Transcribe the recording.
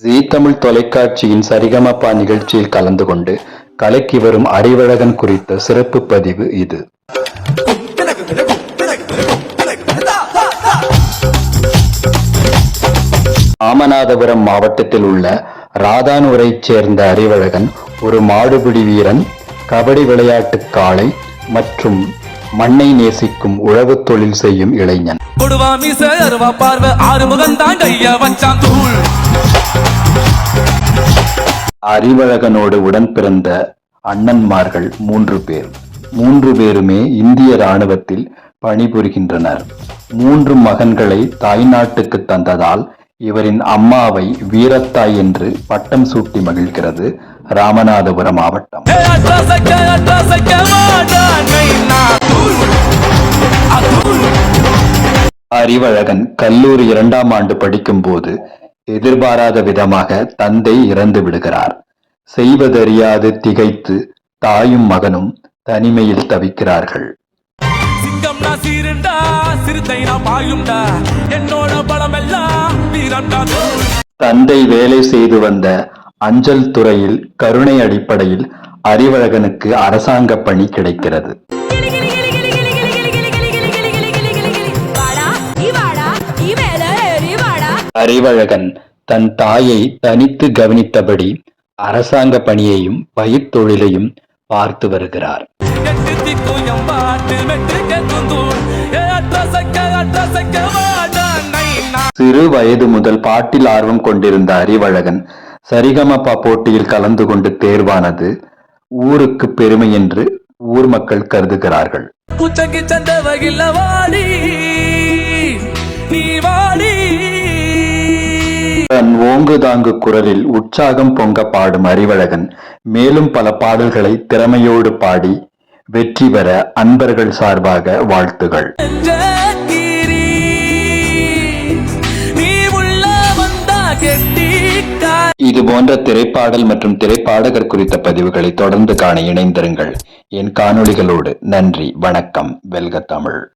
ஜீ தமிழ் தொலைக்காட்சியின் சரிகமபா நிகழ்ச்சியில் கலந்து கொண்டு கலைக்கு வரும் அறிவழகன் குறித்த சிறப்பு பதிவு இது. ராமநாதபுரம் மாவட்டத்தில் உள்ள ராதானூரைச் சேர்ந்த அறிவழகன் ஒரு மாடுபிடி வீரன் கபடி விளையாட்டு காளை மற்றும் மண்ணை நேசிக்கும் உழவு தொழில் செய்யும் இளைஞன். கொடுவா மீச அருவா பார்வை தான் கைய வச்சான் தூள் அறிவழகனோடு உடன் பிறந்த அண்ணன்மார்கள் மூன்று பேர். மூன்று பேருமே இந்திய ராணுவத்தில் பணிபுரிகின்றனர். மூன்று மகன்களை தாய்நாட்டுக்கு தந்ததால் இவரின் அம்மாவை வீரத்தாய் என்று பட்டம் சூட்டி மகிழ்கிறது ராமநாதபுரம் மாவட்டம். அறிவழகன் கல்லூரி இரண்டாம் ஆண்டு படிக்கும்போது எதிர்பாராத விதமாக தந்தை இறந்து விடுகிறார். செய்வதறியாது திகைத்து தாயும் மகனும் தனிமையில் தவிக்கிறார்கள். சிங்கம் நான் சீருண்டா சிறுத்தை நான் பாயுண்டா என்னோட பலம் எல்லாம் வீரம்டா தூள் தந்தை வேலை செய்து வந்த அஞ்சல் துறையில் கருணை அடிப்படையில் அறிவழகனுக்கு அரசாங்க பணி கிடைக்கிறது. அறிவழகன் தன் தாயை தனித்து கவனித்தபடி அரசாங்க பணியையும் பயிர்த்தொழிலையும் பார்த்து வருகிறார். சிறு வயது முதல் பாட்டில் ஆர்வம் கொண்டிருந்த அறிவழகன் சரிகமபா போட்டியில் கலந்து கொண்டு தேர்வானது ஊருக்கு பெருமை என்று ஊர் மக்கள் கருதுகிறார்கள். சந்த வாடி நீ வாடி. தன் ஓங்குதாங்கு குரலில் உற்சாகம் பொங்க பாடும் அறிவழகன். மேலும் பல பாடல்களை திறமையோடு பாடி வெற்றி பெற அன்பர்கள் சார்பாக வாழ்த்துகள். இது போன்ற திரைப்பாடல் மற்றும் திரைப்பாடகர் குறித்த பதிவுகளை தொடர்ந்து காண இணைந்திருங்கள். என் காணொளிகளோடு நன்றி வணக்கம் வெல்க தமிழ்.